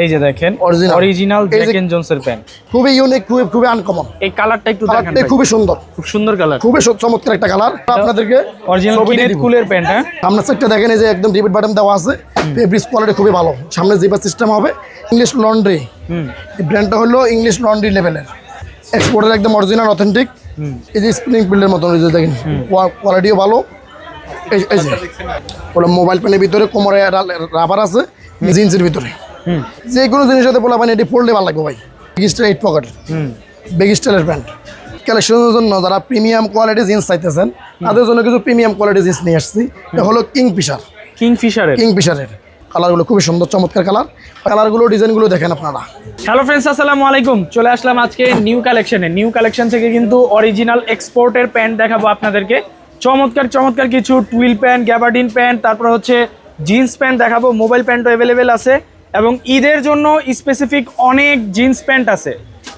এই যে দেখেন। অরিজিনাল জ্যাক এন্ড জোনসের প্যান্ট খুবই ইউনিক খুবই খুবই আনকমন এই কালারটা একটু দেখেন খুবই সুন্দর। খুব সুন্দর কালার খুবই চমৎকার একটা কালার আপনাদেরকে অরিজিনাল কিনেট কুলের প্যান্ট হ্যাঁ? সামনের সাইডটা দেখেন এই যে একদম রিপিট বাটন দেওয়া আছে। ফেব্রিক্স কোয়ালিটি খুবই ভালো। সামনে জিপার সিস্টেম হবে ইংলিশ লন্ড্রি হুম। এই ব্র্যান্ডটা হলো ইংলিশ লন্ড্রি লেভেলের এক্সপোর্টের একদম অরিজিনাল অথেন্টিক এই যে স্প্রিং পিলের মতন এই যে দেখেন কোয়ালিটিও ভালো। এই যে মোবাইল প্যানের ভিতরে কোমরে রাবার আছে জিন্সের ভিতরে। যে কোনো জিনিসের সাথে পোলা পানি এটি পড়লে ভালো লাগবে ভাই। বেগ স্টাইল এইট পকেট হুম। বেগ স্টাইলের প্যান্ট কালেকশনের জন্য যারা প্রিমিয়াম কোয়ালিটি জিন্স চাইতেছেন তাদের জন্য কিছু প্রিমিয়াম কোয়ালিটি জিন্স নিয়ে আসছি। এটা হলো কিং ফিশার কিং ফিশারের কিং ফিশারের কালারগুলো খুবই সুন্দর চমৎকার কালার কালারগুলো ডিজাইনগুলো দেখেন আপনারা। হ্যালো ফ্রেন্ডস আসসালামু আলাইকুম। চলে আসলাম আজকে নিউ কালেকশনে নিউ কালেকশন থেকে কিন্তু অরিজিনাল এক্সপোর্টের প্যান্ট দেখাবো আপনাদেরকে। চমৎকার চমৎকার কিছু টুইল প্যান্ট গ্যাবার্ডিন প্যান্ট তারপর হচ্ছে জিন্স প্যান্ট দেখাবো। মোবাইল প্যান্টও অ্যাভেলেবেল আছে। এবং ঈদের জন্য স্পেসিফিক অনেক জিন্স প্যান্ট আছে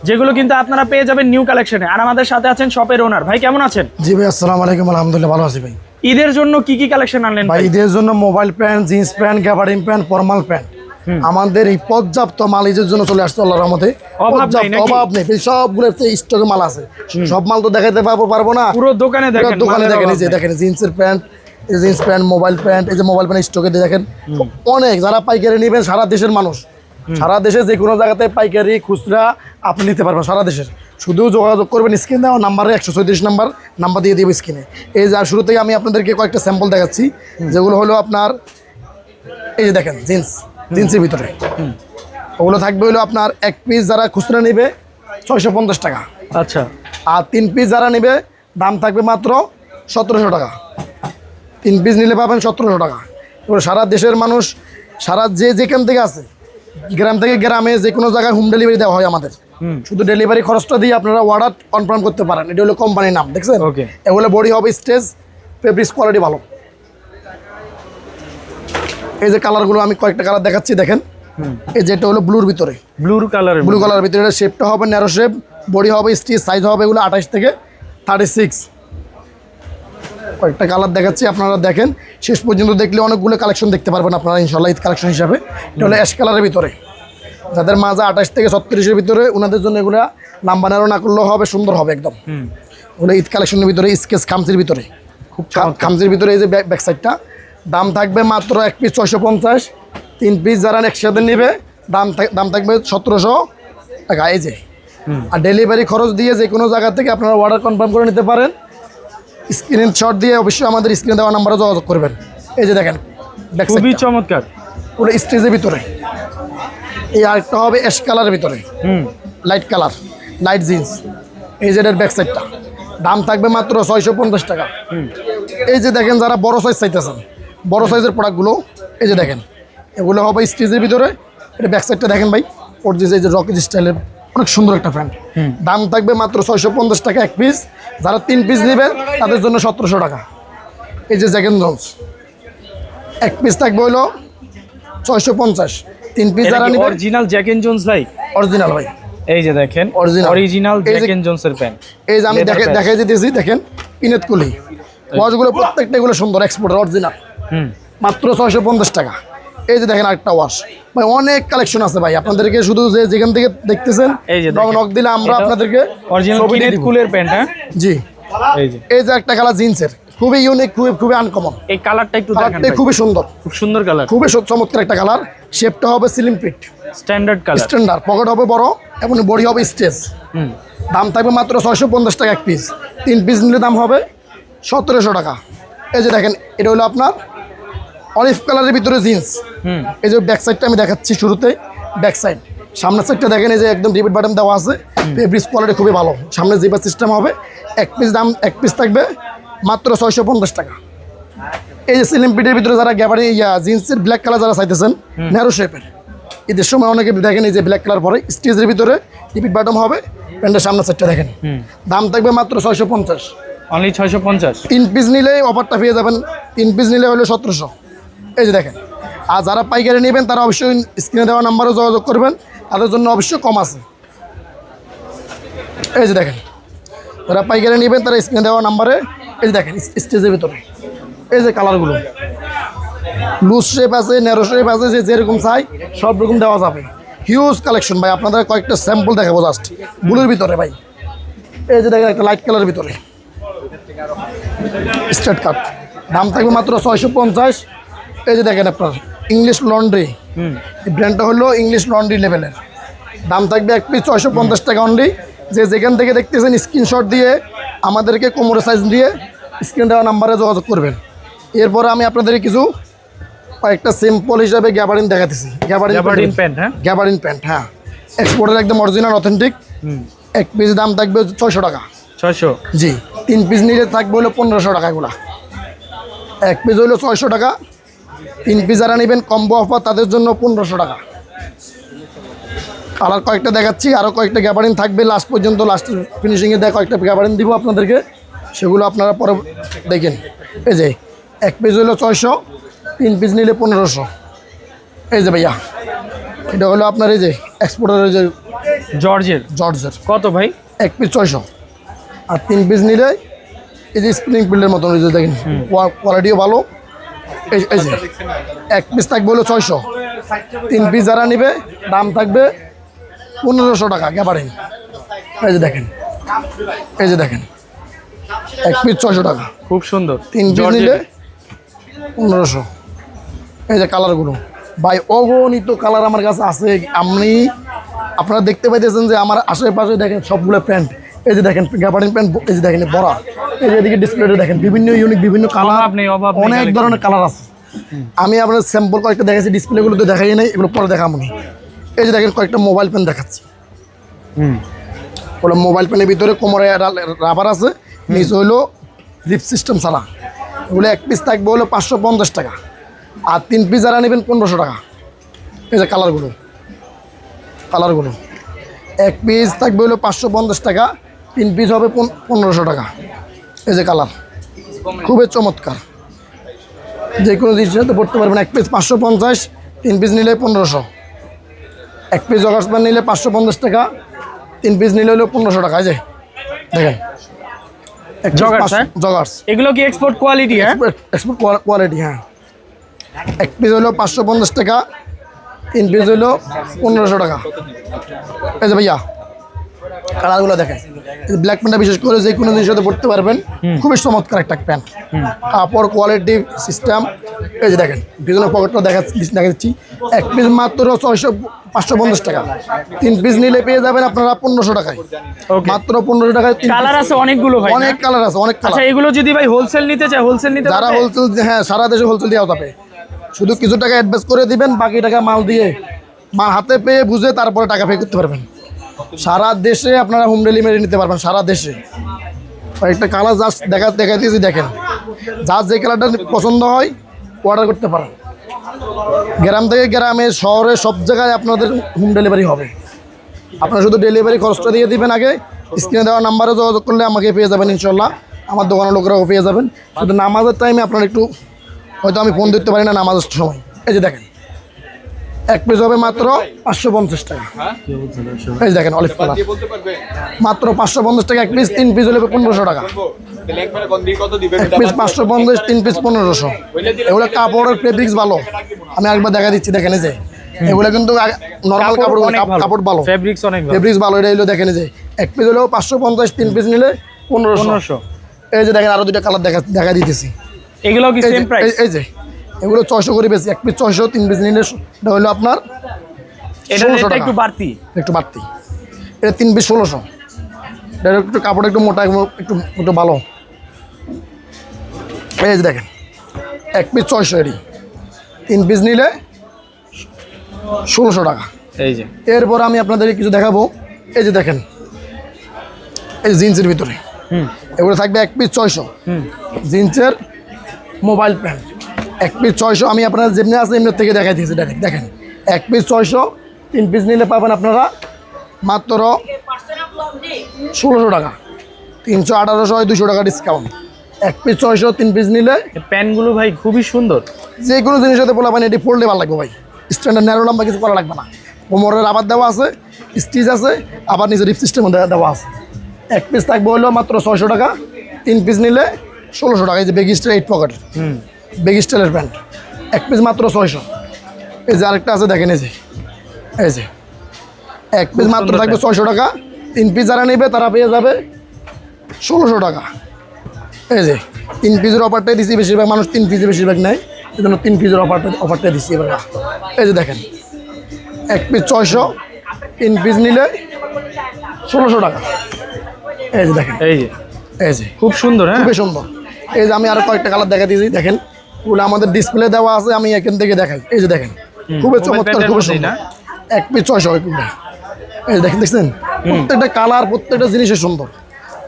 যেগুলো কিন্তু আপনারা পেয়ে যাবেন নিউ কালেকশনে আর আমাদের সাথে আছেন শপের ওনার ভাই কেমন আছেন? জি ভাই আসসালামু আলাইকুম আলহামদুলিল্লাহ ভালো আছি ভাই। ঈদের জন্য কি কি কালেকশন আনলেন ভাই ঈদের জন্য mobile pant jeans pant gabardine pant formal pant আমাদের এই পর্যাপ্ত মাল ঈদের জন্য চলে আসছে আল্লাহর রহমতে। অভাব নেই সবগুলো স্টকে মাল আছে। সব মাল তো দেখাতে পারব পারব না। পুরো দোকানে দেখেন দোকানে দেখেন দেখেন জিন্সের pant jeans pant mobile pant এই যে মোবাইল প্যান্ট স্টকে দেখেন অনেক যারা পাইকারি নেবেন সারা দেশের মানুষ। সারা দেশে যে কোনো জায়গাতে পাইকারি খুচরা আপনি নিতে পারবেন সারা দেশের। শুধু যোগাযোগ করবেন স্ক্রিন দেওয়া নাম্বারে একশো চৌত্রিশ নাম্বার নাম্বার দিয়ে দিব স্ক্রিনে। এই যে আর শুরু থেকে আমি আপনাদেরকে কয়েকটা স্যাম্পল দেখাচ্ছি যেগুলো হলো আপনার এই যে দেখেন জিন্স জিন্সের ভিতরে। ওগুলো থাকবে হলো আপনার এক পিস যারা খুচরা নেবে ছয়শো পঞ্চাশ টাকা। আচ্ছা। আর তিন পিস যারা নেবে দাম থাকবে মাত্র সতেরোশো টাকা। তিন পিস নিলে পাবেন সতেরোশো টাকা। এবার সারা দেশের মানুষ সারা যে যেখান থেকে আছে গ্রাম থেকে গ্রামে যে কোনো জায়গায় হোম ডেলিভারি দেওয়া হয় আমাদের। শুধু ডেলিভারি খরচটা দিয়ে আপনারা অর্ডার কনফার্ম করতে পারেন। এটা হলো কোম্পানির নাম দেখছেন? এগুলো বডি হবে স্টেজ ফেব্রিক্স কোয়ালিটি ভালো। এই যে কালারগুলো আমি কয়েকটা কালার দেখাচ্ছি দেখেন। এই যেটা হলো ব্লুর ভিতরে। ব্লুর কালার ব্লু কালার ভিতরে এটা শেপটা হবে ন্যারো শেপ বডি হবে স্টিচ সাইজ হবে এগুলো আঠাশ থেকে থার্টি সিক্স কয়েকটা কালার দেখাচ্ছি আপনারা দেখেন। শেষ পর্যন্ত দেখলে অনেকগুলো কালেকশন দেখতে পারবেন আপনারা ইনশাল্লাহ ঈদ কালেকশন হিসাবে। এটা হলো অ্যাশ কালারের ভিতরে। যাদের মাজা আঠাশ থেকে ছত্রিশের ভিতরে ওনাদের জন্য এগুলো নাম্বার নেরো না করলেও হবে সুন্দর হবে একদম। ওগুলো ঈদ কালেকশনের ভিতরে স্কেচ খামচির ভিতরে। খুব খাম- খামচির ভিতরে এই যে ব্যাক ব্যাক সাইডটা দাম থাকবে মাত্র এক পিস ছয়শো পঞ্চাশ তিন পিস যারা একসাথে নেবে দাম দাম থাকবে সতেরোশো টাকা এই যে। আর ডেলিভারি খরচ দিয়ে যে কোনো জায়গা থেকে আপনারা অর্ডার কনফার্ম করে নিতে পারেন। স্ক্রিন শট দিয়ে অবশ্যই আমাদের স্ক্রিনে দেওয়া নাম্বারে যোগাযোগ করবেন। এই যে দেখেন খুবই চমৎকার। পুরো স্টেজের ভিতরে। এই আরেকটা হবে অ্যাশ কালারের ভিতরে। হুম। লাইট কালার লাইট জিন্স এই যে এটার ব্যাক সাইডটা দাম থাকবে মাত্র ছয়শো পঞ্চাশ টাকা। এই যে দেখেন যারা বড় সাইজ চাইতেছেন বড় সাইজের প্রোডাক্টগুলো এই যে দেখেন এগুলো হবে স্টেজের ভিতরে। এটা ব্যাক সাইডটা দেখেন ভাই ওর যে এই যে রকেট স্টাইলের অনেক সুন্দর একটা প্যান্ট হুম। দাম থাকবে মাত্র ছয়শো পঞ্চাশ টাকা এক পিস যারা তিন পিস নেবেন তাদের জন্য সতেরোশো টাকা। এই যে জ্যাকেন জন্স এক পিস থাকবে হলো ছয়শো পঞ্চাশ। তিন পিস যারা নেবেন অরিজিনাল জ্যাক এন্ড জোনস ভাই? অরিজিনাল ভাই। এই যে দেখেন অরিজিনাল অরিজিনাল এই যে- জ্যাক জোনসের প্যান্ট এই যে আমি দেখে দেখাই দিতেছি দেখেন পিনেত কুলি। ওয়াশগুলো প্রত্যেকটা এগুলো সুন্দর এক্সপোর্টের অরিজিনাল হুম। মাত্র ছয়শো পঞ্চাশ টাকা। এই যে দেখেন আরেকটা ওয়াশ ভাই অনেক কালেকশন আছে ভাই। আপনাদেরকে শুধু যে যেখান থেকে দেখতেছেন এই যে নক দিলে আমরা আপনাদেরকে অরিজিনাল কিনেট কুলের প্যান্ট হ্যাঁ? জি। এই যে। এই যে একটা কালার জিন্সের খুবই ইউনিক খুবই খুবই আনকমন এই কালারটা একটু দেখেন। খুবই সুন্দর। খুব সুন্দর কালার খুবই চমৎকার একটা কালার শেপটা হবে slim fit standard colour standard pocket হবে বড় এবং বডি হবে স্টেজ হুম। দাম থাকবে মাত্র ছয়শো পঞ্চাশ টাকা এক পিস তিন পিস নিলে দাম হবে সতেরোশো টাকা। এই যে দেখেন এটা হলো আপনার অলিভ কালারের ভিতরে জিন্স। হুম। এই যে ব্যাক সাইডটা আমি দেখাচ্ছি শুরুতে ব্যাক সাইড সামনের সাইডটা দেখেন এই যে একদম রিপিট বাটন দেওয়া আছে। ফেব্রিক্স কোয়ালিটি খুবই ভালো। সামনে জিপার সিস্টেম হবে এক পিস দাম এক পিস থাকবে মাত্র ছয়শো পঞ্চাশ টাকা। এই যে সিলিম পিটের ভিতরে যারা গ্যাবারি ইয়া জিন্সের ব্ল্যাক কালার যারা চাইতেছেন ন্যারো শেপের ঈদের সময় অনেকে দেখেন এই যে ব্ল্যাক কালার পরে স্টেজের ভিতরে রিপিট বাটন হবে প্যান্টের সামনের সাইডটা দেখেন। দাম থাকবে মাত্র ছয়শো পঞ্চাশ। অনলি ছয়শো পঞ্চাশ। তিন পিস নিলে অফারটা পেয়ে যাবেন। তিন পিস নিলে হলো সতেরোশো। এই যে দেখেন। আর যারা পাইকারি নেবেন, তারা অবশ্যই স্ক্রিনে দেওয়া নাম্বারে যোগাযোগ করবেন। তাদের জন্য অবশ্যই কম আছে। এই যে দেখেন। যারা পাইকারি নেবেন, তারা স্ক্রিনে দেওয়া নাম্বারে এই যে দেখেন স্টেজের ভিতরে। এই যে কালারগুলো। লুজ শেপ আছে ন্যারো শেপ আছে, যে যেরকম চাই, সব রকম দেওয়া যাবে। হিউজ কালেকশন ভাই, আপনাদের কয়েকটা স্যাম্পল দেখাবো জাস্ট ব্লুর ভিতরে, ভাই। এই যে দেখেন, একটা লাইট কালারের ভিতরে। স্ট্রেট কাট দাম থাকবে মাত্র ছয়শো পঞ্চাশ। এই যে দেখেন আপনার ইংলিশ লন্ড্রি এই ব্র্যান্ডটা হলো ইংলিশ লন্ড্রি লেভেলের দাম থাকবে এক পিস ছয়শো পঞ্চাশ টাকা অনলি যে যেখান থেকে দেখতেছেন স্ক্রিনশট দিয়ে আমাদেরকে কোমরের সাইজ দিয়ে স্ক্রিন দেওয়া নাম্বারে যোগাযোগ করবেন। এরপরে আমি আপনাদের কিছু কয়েকটা সিম্পল হিসাবে গ্যাবারিন দেখাতেছি। গ্যাবারিন প্যান্ট হ্যাঁ? গ্যাবারিন প্যান্ট হ্যাঁ। এক্সপোর্টের একদম অরিজিনাল অথেন্টিক এক পিস দাম থাকবে ছয়শো টাকা। ছয়শো? জি। তিন পিস নিলে থাকবে হলো পনেরোশো টাকা এগুলা। এক পিস হলো ছয়শো টাকা। তিন পিস যারা নেবেন কম্বো অফার তাদের জন্য পনেরোশো টাকা। কালার কয়েকটা দেখাচ্ছি আরও কয়েকটা গ্যাবারিন থাকবে। লাস্ট পর্যন্ত লাস্ট ফিনিশিংয়ে দেয় কয়েকটা গ্যাবারিন দিব আপনাদেরকে। সেগুলো আপনারা পরে দেখেন। এই যে এক পিস হলো ছয়শো তিন পিস নিলে পনেরোশো। এই যে ভাইয়া এটা হলো আপনার এই যে এক্সপোর্টারের যে জর্জের। জর্জের। কত ভাই? এক পিস ছয়শো। আর তিন পিস নিলে এই যে স্প্রিং ফিল্ডের মতন দেখেন কোয়ালিটিও ভালো। এই যে এক পিস থাকবে হলো ছয়শো। তিন পিস যারা নিবে দাম থাকবে পনেরোশো টাকা গ্যাপারিং এই যে দেখেন এই যে দেখেন এক পিস ছয়শো টাকা। খুব সুন্দর। তিন পিস নিলে পনেরোশো। এই যে কালারগুলো। ভাই অগণিত কালার আমার কাছে আছে। আপনি আপনারা দেখতে পাইতেছেন যে আমার আশেপাশে দেখেন সবগুলো প্যান্ট। এই যে দেখেন গ্যাবার্ডিন প্যান্ট এই যে দেখেন বড়া। এই এদিকে ডিসপ্লেতে দেখেন বিভিন্ন ইউনিক বিভিন্ন কালার অনেক ধরনের কালার আছে। আমি আপনার স্যাম্পল কয়েকটা দেখাচ্ছি ডিসপ্লেগুলো তো দেখাই নাই এগুলো পরে দেখাবো না। এই যে দেখেন কয়েকটা মোবাইল পেন দেখাচ্ছি। হুম। মোবাইল পেনের ভিতরে কোমরে রাবার আছে নিচে হলো রিপ সিস্টেম ছাড়া। ওগুলো এক পিস থাকবে হলো পাঁচশো পঞ্চাশ টাকা। আর তিন পিস যারা নেবেন পনেরোশো টাকা। এই যে কালারগুলো কালারগুলো এক পিস থাকবে হলো পাঁচশো পঞ্চাশ টাকা তিন পিস হবে পন- পনেরোশো টাকা। এই যে কালার। খুবই চমৎকার। যে কোনো জিনিসের সাথে পড়তে পারবেন। এক পিস পাঁচশো পঞ্চাশ তিন পিস নিলে পনেরোশো। এক পিস জগার্স প্যান্ট নিলে পাঁচশো পঞ্চাশ টাকা তিন পিস নিলে হলো পনেরোশো টাকা যে। দেখেন। পাঁচশো- হ্যাঁ? এগুলো কি এক্সপোর্ট কোয়ালিটি হ্যাঁ? এক্সপোর্ট কোয়ালিটি হ্যাঁ। এক পিস হলো পাঁচশো পঞ্চাশ টাকা তিন পিস হলো পনেরোশো টাকা। এই যে ভাইয়া কালারগুলো দেখেন। ব্ল্যাক প্যান্টটা বিশেষ করে যে কোনো জিনিসের সাথে পড়তে পারবেন খুবই চমৎকার একটা প্যান্ট কাপড় কোয়ালিটি সিস্টেম এই যে দেখেন বিভিন্ন পকেটটা দেখা দেখাচ্ছি এক পিস মাত্র ছয়শো পাঁচশো পঞ্চাশ টাকা। তিন পিস নিলে পেয়ে যাবেন আপনারা পনেরোশো টাকায়। মাত্র পনেরোশো টাকায় কালার আছে অনেকগুলো ভাই অনেক কালার আছে অনেক কালার আচ্ছা এগুলো যদি ভাই হোলসেল নিতে চায় হোলসেল নিতে যারা? হোলসেল হ্যাঁ সারা দেশে হোলসেল দেওয়া যাবে। শুধু কিছু টাকা অ্যাডভান্স করে দিবেন বাকি টাকা মাল দিয়ে মাল হাতে পেয়ে বুঝে তারপরে টাকা পে করতে পারবেন। সারা দেশে আপনারা হোম ডেলিভারি নিতে পারবেন, সারা দেশে। একটা কালার জাস্ট দেখা দেখা দিয়েছি, দেখেন। যার যে কালারটা পছন্দ হয় অর্ডার করতে পারেন। গ্রাম থেকে গ্রামে, শহরে, সব জায়গায় আপনাদের হোম ডেলিভারি হবে। আপনারা শুধু ডেলিভারি খরচটা দিয়ে দিবেন আগে স্ক্রিনে দেওয়া নাম্বারে যোগাযোগ করলে আমাকে পেয়ে যাবেন ইনশাল্লাহ আমার দোকানের লোকেরাও পেয়ে যাবেন। শুধু নামাজের টাইমে আপনারা একটু, হয়তো আমি ফোন দিতে পারি না নামাজের সময়। এই যে দেখেন। এক পিস হবে মাত্র পাঁচশো পঞ্চাশ টাকা। এই দেখেন অলিভ কালার মাত্র পাঁচশো পঞ্চাশ টাকা এক পিস তিন পিস হলে পনেরোশো টাকা। এক পিস পাঁচশো পঞ্চাশ তিন পিস পনেরোশো। এগুলো কাপড়ের ফেব্রিক্স ভালো। আমি একবার দেখা দিচ্ছি দেখেন যে। এগুলো কিন্তু নর্মাল কাপড় কাপড় ভালো। কাপড় ভালো। ফেব্রিক্স অনেক ফেব্রিক্স ভালো এটা হলো দেখেন যে এক পিস হলেও পাঁচশো পঞ্চাশ তিন পিস নিলে পনেরোশো। এই যে দেখেন আরও দুইটা কালার দেখা দেখা দিতেছি। এগুলো কি সেম প্রাইস এই যে। এগুলো ছয়শো করে বেশি এক পিস ছয়শো তিন পিস নিলে এটা হলো আপনার ষোলোশো টাকা। একটু বাড়তি? একটু বাড়তি। এটা তিন পিস ষোলোশো। এটা একটু কাপড় একটু মোটা একটু একটু ভালো। এই যে দেখেন এক পিস ছয়শো এরই। তিন পিস নিলে ষোলোশো টাকা। এই যে। এরপর আমি আপনাদেরকে কিছু দেখাবো। এই যে দেখেন এই জিন্সের ভিতরে। হুম। এগুলো থাকবে এক পিস ছয়শো। হুম। জিন্সের মোবাইল প্যান্ট। এক পিস ছয়শো আমি আপনারা যেমনি আছে এমনি থেকে দেখাই দিয়েছি ডাইরেক্ট দেখেন। এক পিস ছয়শো তিন পিস নিলে পাবেন আপনারা মাত্র ষোলোশো টাকা। তিনশো আঠারোশো হয় দুশো টাকা ডিসকাউন্ট এক পিস ছয়শো তিন পিস নিলে প্যান্টগুলো ভাই খুবই সুন্দর। যে কোনো জিনিসের সাথে বলা পানি এটি ফোল্ডে ভালো লাগবে ভাই। স্ট্যান্ডার্ড ন্যারো লম্বা কিছু করা লাগবে না। কোমরের আবার দেওয়া আছে স্টিচ আছে আবার নিজের রিপ সিস্টেম দেওয়া আছে। এক পিস থাকবে হলো মাত্র ছয়শো টাকা তিন পিস নিলে ষোলোশো টাকা এই যে বেগি এইট পকেট হুম। বেগি স্টাইলের প্যান্ট। এক পিস মাত্র ছয়শো। এই যে আরেকটা আছে দেখেন এই যে। এই যে। এক পিস মাত্র থাকবে ছয়শো টাকা। তিন পিস যারা নেবে তারা পেয়ে যাবে ষোলোশো টাকা। এই যে তিন পিসের অফারটাই দিচ্ছি বেশিরভাগ মানুষ তিন পিসে বেশিরভাগ নেয়। এই জন্য তিন পিসের অফারটা অফারটা দিচ্ছি এবার। এই যে দেখেন এক পিস ছয়শো তিন পিস নিলে ষোলোশো টাকা। এই যে দেখেন। এই যে। এই যে। খুব সুন্দর হ্যাঁ? খুবই সুন্দর। এই যে আমি আরও কয়েকটা কালার দেখা দিয়েছি দেখেন। ওগুলো আমাদের ডিসপ্লে দেওয়া আছে আমি এখান থেকে দেখাই। এই যে দেখেন খুবই চমৎকার খুবই সুন্দর। এক পিস ছয়শো এই দেখেন দেখছেন? প্রত্যেকটা কালার প্রত্যেকটা জিনিসই সুন্দর।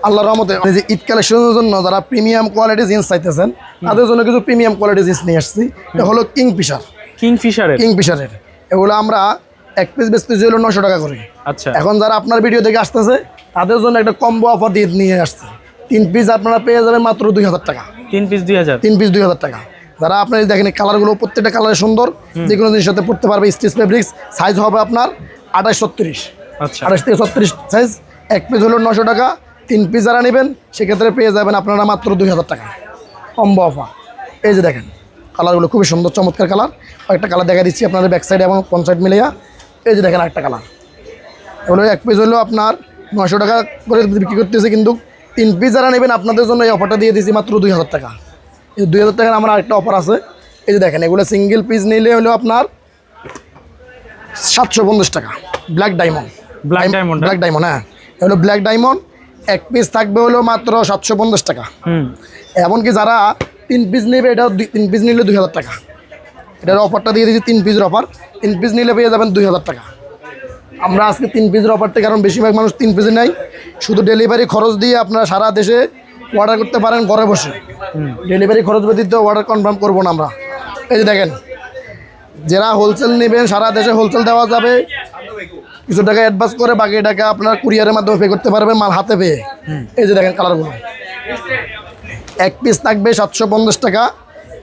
আল্লাহ রহমতে যে ঈদ কালেকশনের জন্য যারা প্রিমিয়াম কোয়ালিটি জিন্স চাইতেছেন তাদের জন্য কিছু প্রিমিয়াম কোয়ালিটি জিন্স নিয়ে আসছি। এটা হলো কিং ফিশার কিং ফিশারের কিং ফিশারের এগুলো আমরা এক পিস বেচতেছি হলো নশো টাকা করে। আচ্ছা। এখন যারা আপনার ভিডিও দেখে আসতেছে তাদের জন্য একটা কম্বো অফার দিয়ে নিয়ে আসছে। তিন পিস আপনারা পেয়ে যাবেন মাত্র দুই হাজার টাকা। তিন পিস দুই হাজার? তিন পিস দুই হাজার টাকা। যারা আপনার দেখেন কালারগুলো প্রত্যেকটা কালারে সুন্দর যে কোনো জিনিসের সাথে পড়তে পারবে স্টিচ ফেব্রিক্স সাইজ হবে আপনার আঠাশ ছত্রিশ। আচ্ছা। আঠাশ থেকে ছত্রিশ সাইজ এক পিস হলো নশো টাকা তিন পিস যারা নেবেন সেক্ষেত্রে পেয়ে যাবেন আপনারা মাত্র দুই হাজার টাকা। কম্বো অফার এই যে দেখেন কালারগুলো খুবই সুন্দর চমৎকার কালার একটা কালার দেখা দিচ্ছি আপনাদের ব্যাক সাইড এবং ফ্রন্ট সাইড মিলিয়া এই যে দেখেন একটা কালার এগুলো এক পিস হলো আপনার নশো টাকা করে বিক্রি করতেছে কিন্তু তিন পিস যারা নেবেন আপনাদের জন্য এই অফারটা দিয়ে দিয়েছি মাত্র দুই হাজার টাকা। দুই হাজার টাকার আমার আরেকটা অফার আছে। এই যে দেখেন এগুলো সিঙ্গেল পিস নিলে হলো আপনার সাতশো পঞ্চাশ টাকা। Black diamond black diamond black diamond হ্যাঁ। এগুলো ব্ল্যাক ডায়মন্ড এক পিস থাকবে হলো মাত্র সাতশো পঞ্চাশ টাকা। এমনকি যারা তিন পিস নেবে এটা দুই- তিন পিস নিলে দুই হাজার টাকা। এটার অফারটা দিয়ে দিয়েছি তিন পিসের অফার তিন পিস নিলে পেয়ে যাবেন দুই হাজার টাকা। আমরা আজকে তিন পিসের অফারটা কারণ বেশিরভাগ মানুষ তিন পিসে নেয়। শুধু ডেলিভারি খরচ দিয়ে আপনারা সারা দেশে অর্ডার করতে পারেন ঘরে বসে। ডেলিভারি খরচ ব্যতীত অর্ডার কনফার্ম করব না আমরা। এই যে দেখেন যারা হোলসেল নেবেন সারা দেশে হোলসেল দেওয়া যাবে। কিছু টাকা অ্যাডভান্স করে বাকি টাকা আপনার কুরিয়ারের মাধ্যমে পে করতে পারবেন মাল হাতে পেয়ে। এই যে দেখেন কালারগুলো এক পিস থাকবে সাতশো পঞ্চাশ টাকা।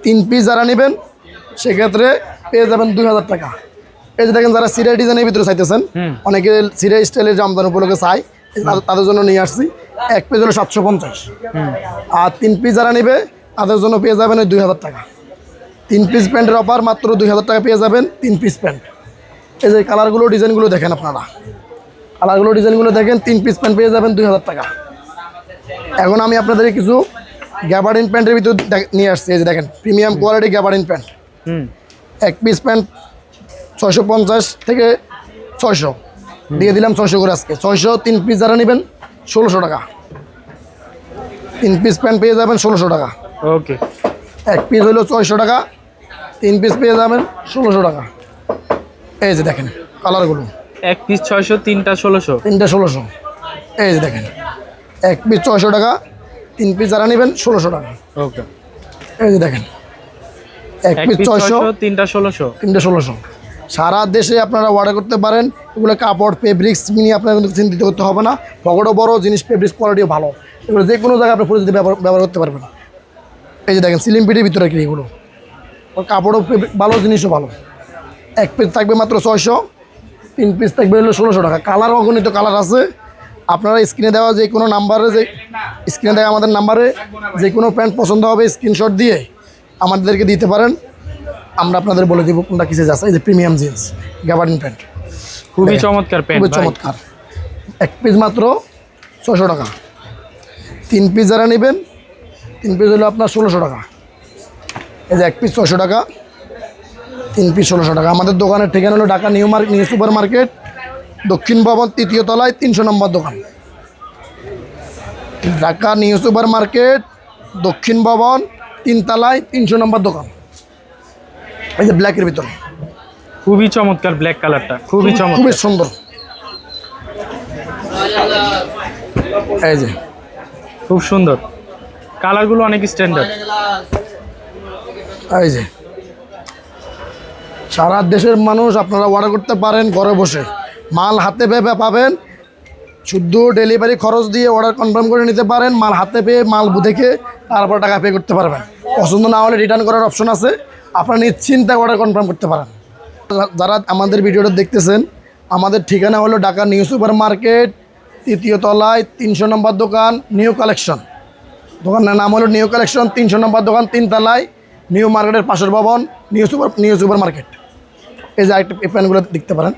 তিন পিস যারা নেবেন সেক্ষেত্রে পেয়ে যাবেন দুই হাজার টাকা। এই যে দেখেন যারা সিরিয়াল ডিজাইনের ভিতরে চাইতেছেন অনেকে সিরিয়াল স্টাইলের রমজান উপলক্ষে চাই তাদের জন্য নিয়ে আসছি। এক পিস হলো সাতশো পঞ্চাশ। আর তিন পিস যারা নেবে তাদের জন্য পেয়ে যাবেন ওই দুই হাজার টাকা। তিন পিস প্যান্টের অফার মাত্র দুই হাজার টাকা পেয়ে যাবেন তিন পিস প্যান্ট। এই যে কালারগুলো ডিজাইনগুলো দেখেন আপনারা। কালারগুলো ডিজাইনগুলো দেখেন তিন পিস প্যান্ট পেয়ে যাবেন দুই হাজার টাকা। এখন আমি আপনাদের কিছু গ্যাবার্ডিন প্যান্টের ভিতর নিয়ে আসছি। এই যে দেখেন প্রিমিয়াম কোয়ালিটি গ্যাবার্ডিন প্যান্ট। এক পিস প্যান্ট ছয়শো পঞ্চাশ থেকে ছয়শো। দিয়ে দিলাম ছয়শো করে আজকে। ছয়শো তিন পিস যারা নেবেন ষোলোশো টাকা। তিন পিস প্যান্ট পেয়ে যাবেন ষোলোশো টাকা। ওকে এক পিস হলো ছয়শো টাকা তিন পিস পেয়ে যাবেন ষোলোশো টাকা। এই যে দেখেন কালারগুলো এক পিস ছয়শো তিনটা ষোলোশো। তিনটে ষোলোশো। এই যে দেখেন এক পিস ছয়শো টাকা তিন পিস যারা নেবেন ষোলোশো টাকা। ওকে এই যে দেখেন এক পিস ছয়শো তিনটা ষোলোশো। তিনটে ষোলোশো। সারা দেশে আপনারা অর্ডার করতে পারেন। এগুলো কাপড় ফেব্রিক্স নিয়ে আপনার কিন্তু চিন্তিত করতে হবে না। পকেটও বড়, জিনিস ফেব্রিক্স কোয়ালিটিও ভালো। এগুলো যে কোনো জায়গায় আপনি পরিচিতি ব্যবহার ব্যবহার করতে পারবেন। এই যে দেখেন সিলিম পিটির ভিতরে কি এগুলো? কাপড়ও ভালো, জিনিসও ভালো। এক পিস থাকবে মাত্র ছয়শো, তিন পিস থাকবে হলো ষোলোশো টাকা। কালার অগণিত কালার আছে। আপনারা স্ক্রিনে দেওয়া যে কোনো নাম্বারে যে স্ক্রিনে দেওয়া আমাদের নাম্বারে যে কোনো প্যান্ট পছন্দ হবে স্ক্রিনশট দিয়ে আমাদেরকে দিতে পারেন। আমরা আপনাদের বলে দিব কোনটা কিসে যাচ্ছে। এই যে প্রিমিয়াম জিন্স গ্যাবার্ডিন প্যান্ট খুবই চমৎকার প্যান্ট খুবই চমৎকার। এক পিস মাত্র ছশো টাকা। তিন পিস যারা নেবেন তিন পিস হলো আপনার ষোলোশো টাকা। এই যে এক পিস ছশো টাকা তিন পিস ষোলোশো টাকা। আমাদের দোকানের ঠিকানা হলো Dhaka new market new super market দক্ষিণ ভবন তৃতীয় তলায় তিনশো নম্বর দোকান। ঢাকা নিউ সুপার মার্কেট দক্ষিণ ভবন তিন তিনতলায় তিনশো নম্বর দোকান। এই যে ব্ল্যাকের ভিতরে। খুবই চমৎকার ব্ল্যাক কালারটা খুবই খুবই চমৎকার। সুন্দর। এই যে। খুব সুন্দর। কালারগুলো অনেক স্ট্যান্ডার্ড এই যে। সারা দেশের মানুষ আপনারা অর্ডার করতে পারেন ঘরে বসে। মাল হাতে পেয়ে পাবেন। শুদ্ধ ডেলিভারি খরচ দিয়ে অর্ডার কনফার্ম করে নিতে পারেন। মাল হাতে পেয়ে মাল দেখে তারপর টাকা পে করতে পারবেন। পছন্দ না হলে রিটার্ন করার অপশন আছে। আপনারা নিশ্চিন্তে অর্ডার কনফার্ম করতে পারেন। যারা আমাদের ভিডিওটা দেখতেছেন, আমাদের ঠিকানা হলো ঢাকা নিউ সুপার মার্কেট, তৃতীয় তলায় তিনশো নম্বর দোকান, নিউ কালেকশন। দোকানের নাম হলো নিউ কালেকশন, তিনশো নম্বর দোকান তিনতলায় নিউ মার্কেটের পাশের ভবন, new super new super market. এই যে আরেকটা প্যানগুলো দেখতে পারেন।